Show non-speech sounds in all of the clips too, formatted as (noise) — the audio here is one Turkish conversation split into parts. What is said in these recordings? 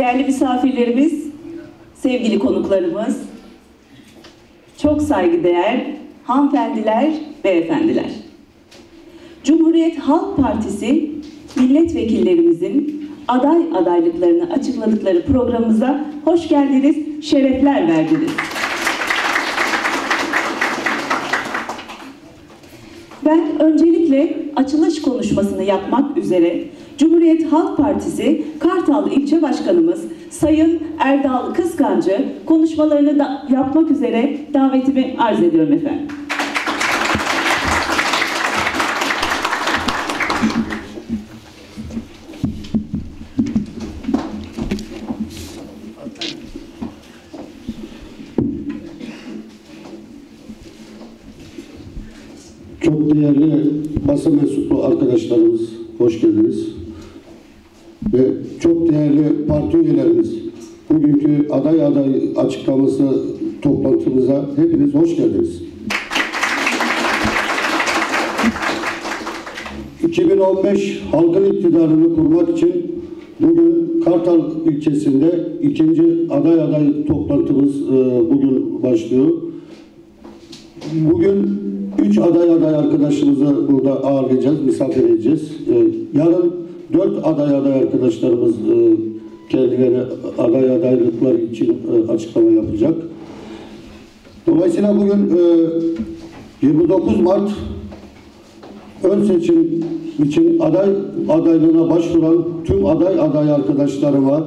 değerli misafirlerimiz, sevgili konuklarımız, çok saygıdeğer hanımefendiler, beyefendiler. Cumhuriyet Halk Partisi milletvekillerimizin aday adaylıklarını açıkladıkları programımıza hoş geldiniz, şerefler verdiniz. Ben öncelikle açılış konuşmasını yapmak üzere Cumhuriyet Halk Partisi Kartal İlçe Başkanımız Sayın Erdal Kıskancı konuşmalarını da yapmak üzere davetimi arz ediyorum efendim. Çok değerli basın mensubu arkadaşlarımız, hoş geldiniz. Ve çok değerli parti üyelerimiz, bugünkü aday aday açıklaması toplantımıza hepiniz hoş geldiniz. 2015 halkın iktidarını kurmak için bugün Kartal ilçesinde ikinci aday aday toplantımız e, bugün başlıyor. Bugün üç aday aday arkadaşımızı burada ağırlayacağız, misafir edeceğiz. Ee, yarın dört aday aday arkadaşlarımız e, kendilerine aday adaylıklar için e, açıklama yapacak. Dolayısıyla bugün e, 29 Mart ön seçim için aday adaylığına başvuran tüm aday aday arkadaşlarıma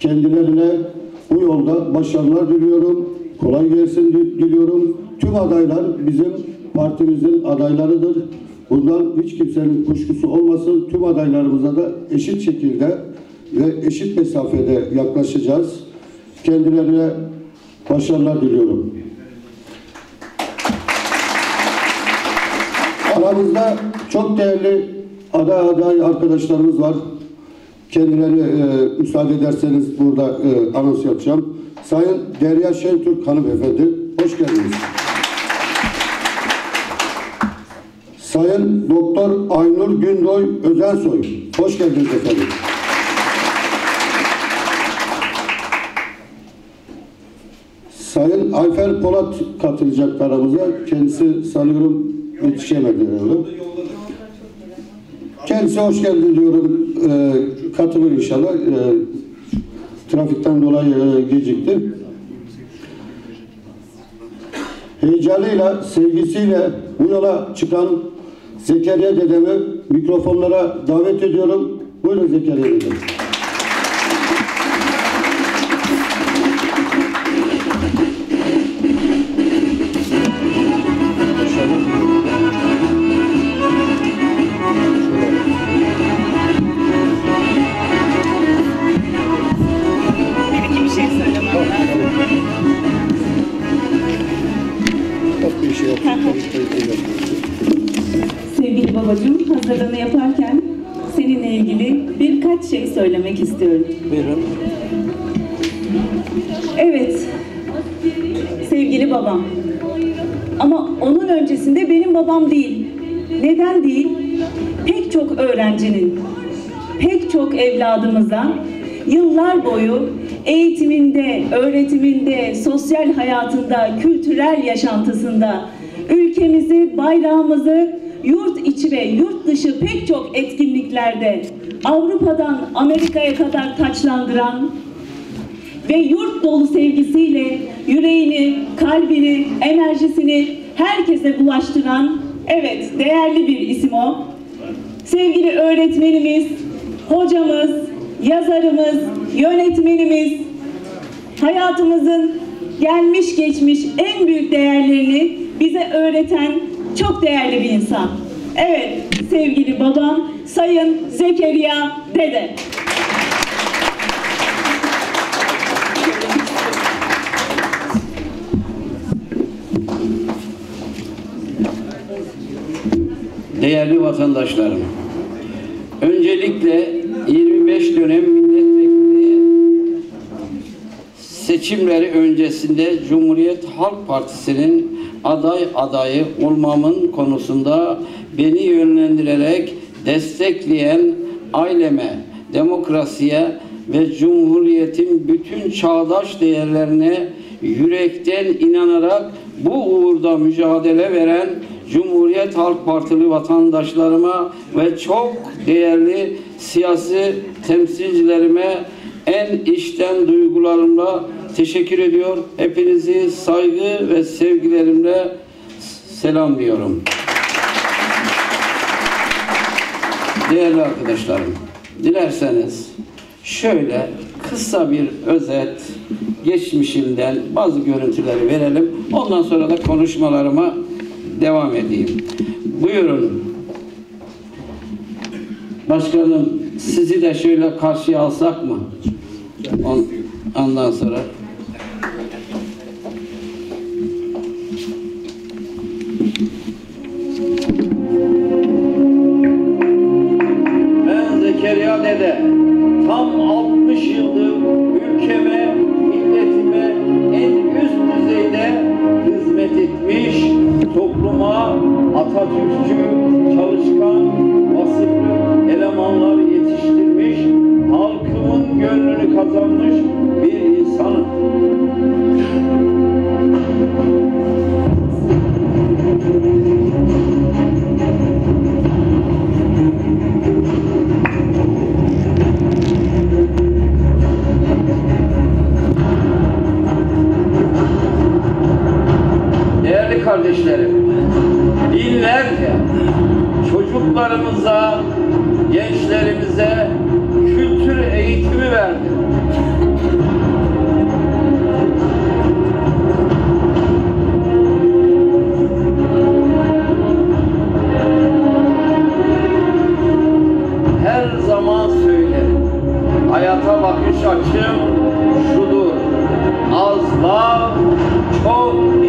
kendilerine bu yolda başarılar diliyorum. Kolay gelsin di- diliyorum. Tüm adaylar bizim partimizin adaylarıdır. Bundan hiç kimsenin kuşkusu olmasın. Tüm adaylarımıza da eşit şekilde ve eşit mesafede yaklaşacağız. Kendilerine başarılar diliyorum. Aramızda çok değerli aday aday arkadaşlarımız var. Kendileri e, müsaade ederseniz burada e, anons yapacağım. Sayın Derya Şentürk hanımefendi, hoş geldiniz. Sayın Doktor Aynur Gündoy Özensoy, hoş geldiniz efendim. Sayın Ayfer Polat katılacak aramıza. Kendisi sanıyorum yetişemedi herhalde. Kendisi hoş geldin diyorum. Ee, katılır inşallah. Ee, trafikten dolayı e, gecikti. Heyecanıyla, sevgisiyle bu yola çıkan Zekeriya dedemi mikrofonlara davet ediyorum. Buyurun Zekeriya dedem. Babacığım, hazırlığını yaparken seninle ilgili birkaç şey söylemek istiyorum. Buyurun. Evet, sevgili babam. Ama onun öncesinde benim babam değil. Neden değil? Pek çok öğrencinin, pek çok evladımıza yıllar boyu eğitiminde, öğretiminde, sosyal hayatında, kültürel yaşantısında ülkemizi, bayrağımızı yurt içi ve yurt dışı pek çok etkinliklerde Avrupa'dan Amerika'ya kadar taçlandıran ve yurt dolu sevgisiyle yüreğini, kalbini, enerjisini herkese bulaştıran evet değerli bir isim o. Sevgili öğretmenimiz, hocamız, yazarımız, yönetmenimiz, hayatımızın gelmiş geçmiş en büyük değerlerini bize öğreten çok değerli bir insan. Evet sevgili babam Sayın Zekeriya Dede. Değerli vatandaşlarım, öncelikle 25 dönem milletvekili seçimleri öncesinde Cumhuriyet Halk Partisi'nin aday adayı olmamın konusunda beni yönlendirerek destekleyen aileme, demokrasiye ve Cumhuriyet'in bütün çağdaş değerlerine yürekten inanarak bu uğurda mücadele veren Cumhuriyet Halk Partili vatandaşlarıma ve çok değerli siyasi temsilcilerime en içten duygularımla teşekkür ediyor. Hepinizi saygı ve sevgilerimle selamlıyorum. Değerli arkadaşlarım, dilerseniz şöyle kısa bir özet geçmişinden bazı görüntüleri verelim. Ondan sonra da konuşmalarıma devam edeyim. Buyurun. Başkanım sizi de şöyle karşıya alsak mı? On- Ondan sonra. Hayata bakış açım şudur. Az laf, çok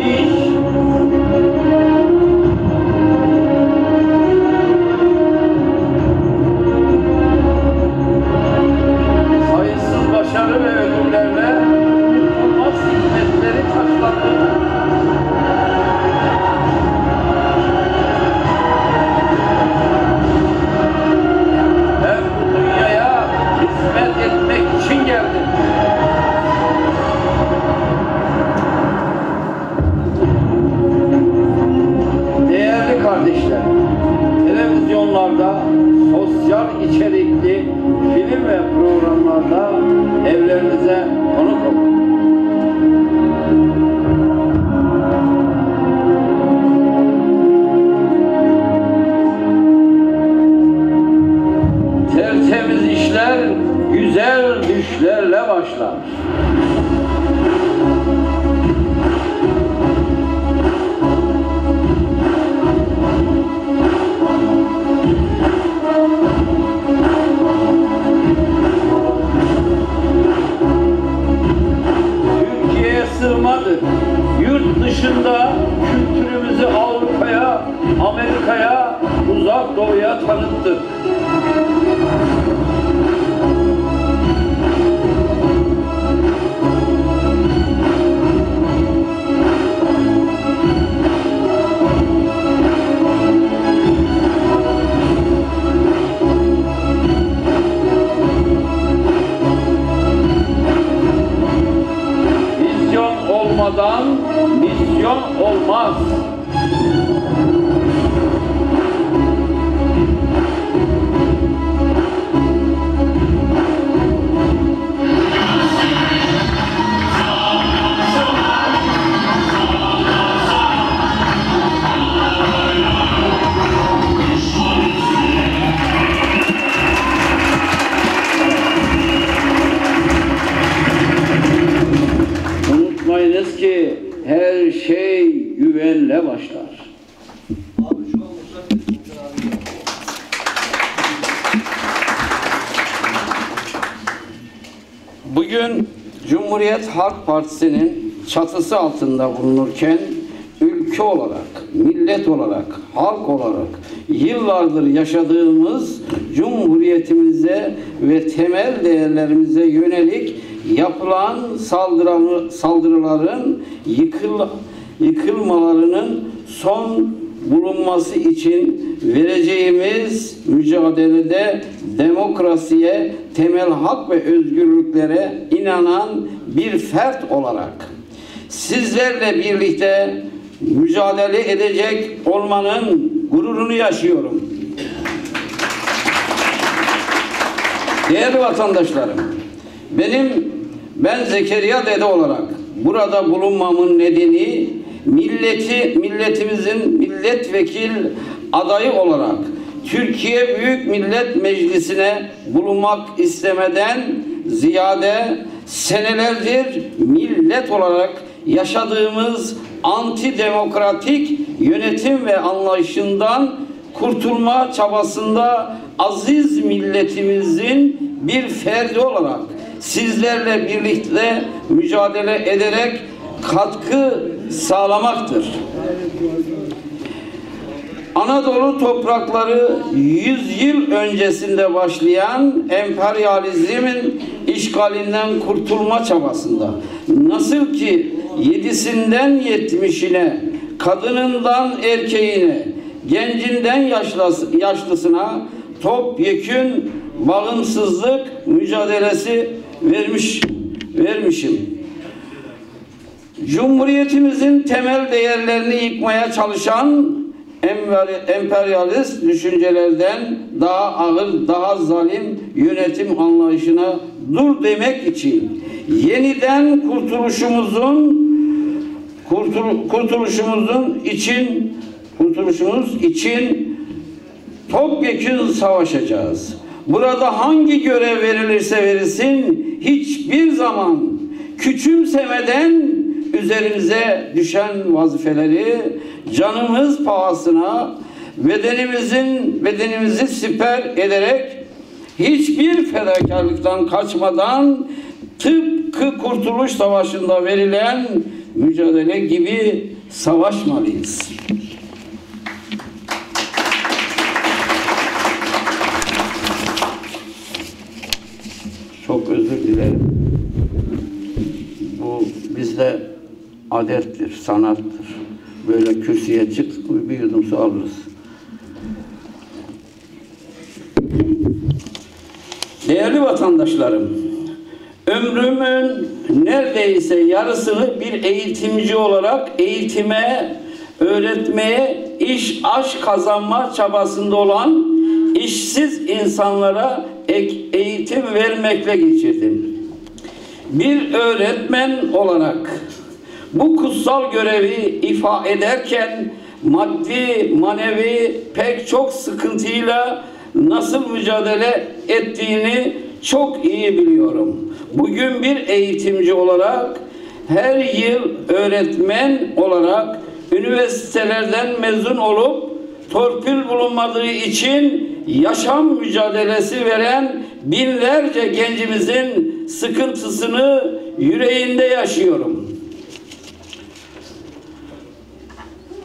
ki her şey güvenle başlar. Bugün Cumhuriyet Halk Partisi'nin çatısı altında bulunurken ülke olarak, millet olarak, halk olarak yıllardır yaşadığımız Cumhuriyetimize ve temel değerlerimize yönelik yapılan saldıran- saldırıların yıkıl, yıkılmalarının son bulunması için vereceğimiz mücadelede demokrasiye, temel hak ve özgürlüklere inanan bir fert olarak sizlerle birlikte mücadele edecek olmanın gururunu yaşıyorum. Değerli vatandaşlarım, benim ben Zekeriya Dede olarak burada bulunmamın nedeni milleti milletimizin milletvekil adayı olarak Türkiye Büyük Millet Meclisi'ne bulunmak istemeden ziyade senelerdir millet olarak yaşadığımız antidemokratik yönetim ve anlayışından kurtulma çabasında aziz milletimizin bir ferdi olarak sizlerle birlikte mücadele ederek katkı sağlamaktır. Anadolu toprakları 100 yıl öncesinde başlayan emperyalizmin işgalinden kurtulma çabasında nasıl ki yedisinden yetmişine, kadınından erkeğine, gencinden yaşlısı- yaşlısına topyekün bağımsızlık mücadelesi vermiş vermişim. Cumhuriyetimizin temel değerlerini yıkmaya çalışan emper- emperyalist düşüncelerden daha ağır, daha zalim yönetim anlayışına dur demek için yeniden kurtuluşumuzun kurtul- kurtuluşumuzun için kurtuluşumuz için topyekun savaşacağız. Burada hangi görev verilirse verilsin hiçbir zaman küçümsemeden üzerimize düşen vazifeleri canımız pahasına bedenimizin bedenimizi siper ederek hiçbir fedakarlıktan kaçmadan tıpkı Kurtuluş Savaşı'nda verilen mücadele gibi savaşmalıyız. Çok özür dilerim. Bu bizde adettir, sanattır. Böyle kürsüye çık, bir yudum su alırız. Değerli vatandaşlarım, ömrümün neredeyse yarısını bir eğitimci olarak eğitime, öğretmeye, iş aş kazanma çabasında olan işsiz insanlara ek eğitim vermekle geçirdim. Bir öğretmen olarak bu kutsal görevi ifa ederken maddi, manevi pek çok sıkıntıyla nasıl mücadele ettiğini çok iyi biliyorum. Bugün bir eğitimci olarak her yıl öğretmen olarak üniversitelerden mezun olup torpil bulunmadığı için yaşam mücadelesi veren binlerce gencimizin sıkıntısını yüreğinde yaşıyorum.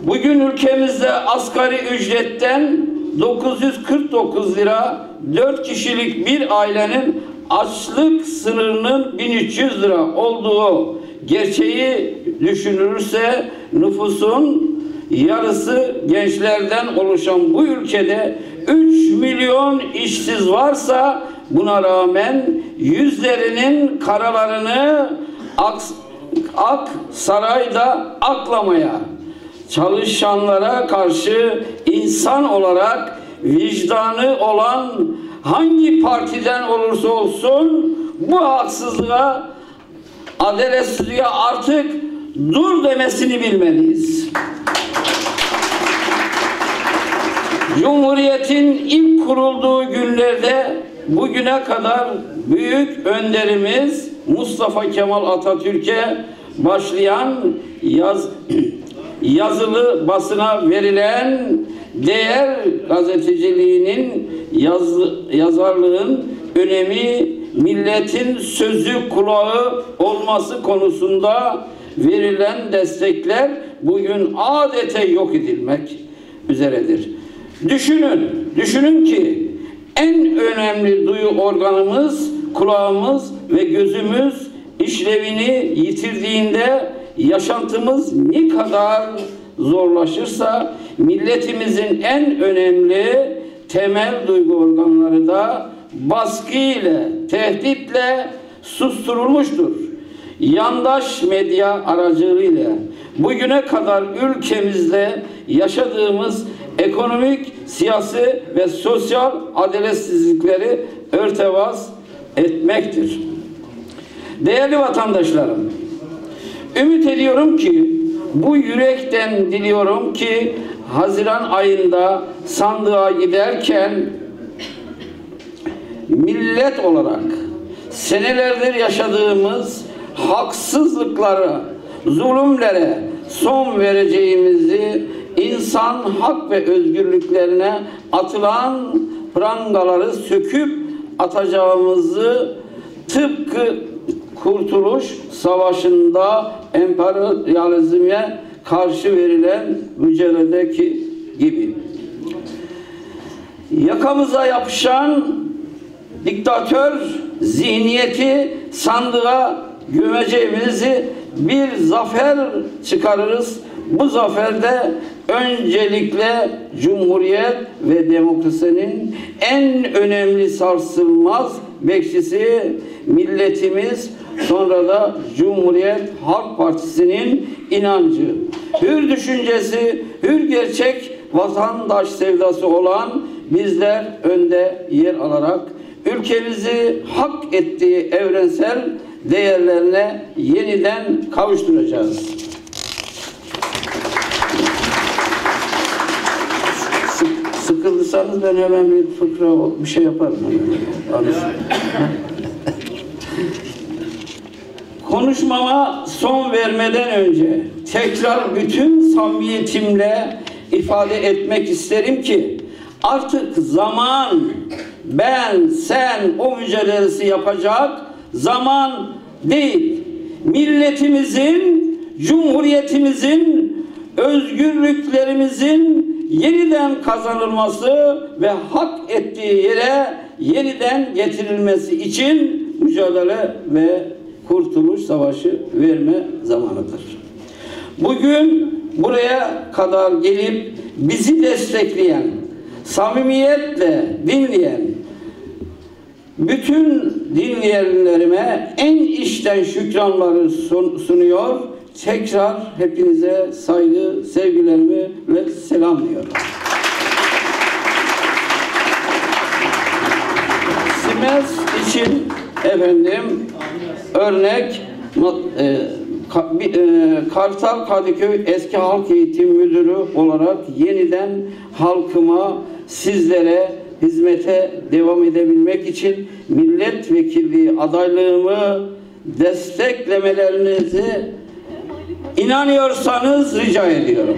Bugün ülkemizde asgari ücretten 949 lira 4 kişilik bir ailenin açlık sınırının 1300 lira olduğu gerçeği düşünülürse nüfusun yarısı gençlerden oluşan bu ülkede 3 milyon işsiz varsa buna rağmen yüzlerinin karalarını Ak, Ak Saray'da aklamaya çalışanlara karşı insan olarak vicdanı olan hangi partiden olursa olsun bu haksızlığa, adaletsizliğe artık dur demesini bilmeliyiz. Cumhuriyetin ilk kurulduğu günlerde bugüne kadar büyük önderimiz Mustafa Kemal Atatürk'e başlayan yaz, (clears throat) yazılı basına verilen değer gazeteciliğinin yaz, yazarlığın önemi milletin sözü kulağı olması konusunda verilen destekler bugün adete yok edilmek üzeredir. Düşünün, düşünün ki en önemli duyu organımız kulağımız ve gözümüz işlevini yitirdiğinde yaşantımız ne kadar zorlaşırsa milletimizin en önemli temel duygu organları da baskı ile, tehditle susturulmuştur. Yandaş medya aracılığıyla bugüne kadar ülkemizde yaşadığımız ekonomik, siyasi ve sosyal adaletsizlikleri örtebas etmektir. Değerli vatandaşlarım, ümit ediyorum ki bu yürekten diliyorum ki Haziran ayında sandığa giderken millet olarak senelerdir yaşadığımız haksızlıklara, zulümlere son vereceğimizi, insan hak ve özgürlüklerine atılan prangaları söküp atacağımızı tıpkı Kurtuluş Savaşı'nda emperyalizme karşı verilen mücadeledeki gibi. Yakamıza yapışan diktatör zihniyeti sandığa gömeceğimizi bir zafer çıkarırız. Bu zaferde öncelikle Cumhuriyet ve demokrasinin en önemli sarsılmaz bekçisi milletimiz sonra da Cumhuriyet Halk Partisi'nin inancı, hür düşüncesi, hür gerçek vatandaş sevdası olan bizler önde yer alarak ülkemizi hak ettiği evrensel değerlerine yeniden kavuşturacağız. Sık- Sıkıldıysanız ben hemen bir fıkra bir şey yaparım. Konuşmama son vermeden önce tekrar bütün samimiyetimle ifade etmek isterim ki artık zaman ben sen o mücadelesi yapacak zaman değil. Milletimizin, cumhuriyetimizin, özgürlüklerimizin yeniden kazanılması ve hak ettiği yere yeniden getirilmesi için mücadele ve kurtuluş savaşı verme zamanıdır. Bugün buraya kadar gelip bizi destekleyen, samimiyetle dinleyen bütün dinleyenlerime en içten şükranları sun- sunuyor. Tekrar hepinize saygı, sevgilerimi ve selamlıyorum. Simez için efendim örnek e, e, Kartal Kadıköy Eski Halk Eğitim Müdürü olarak yeniden halkıma, sizlere hizmete devam edebilmek için milletvekilliği adaylığımı desteklemelerinizi inanıyorsanız rica ediyorum.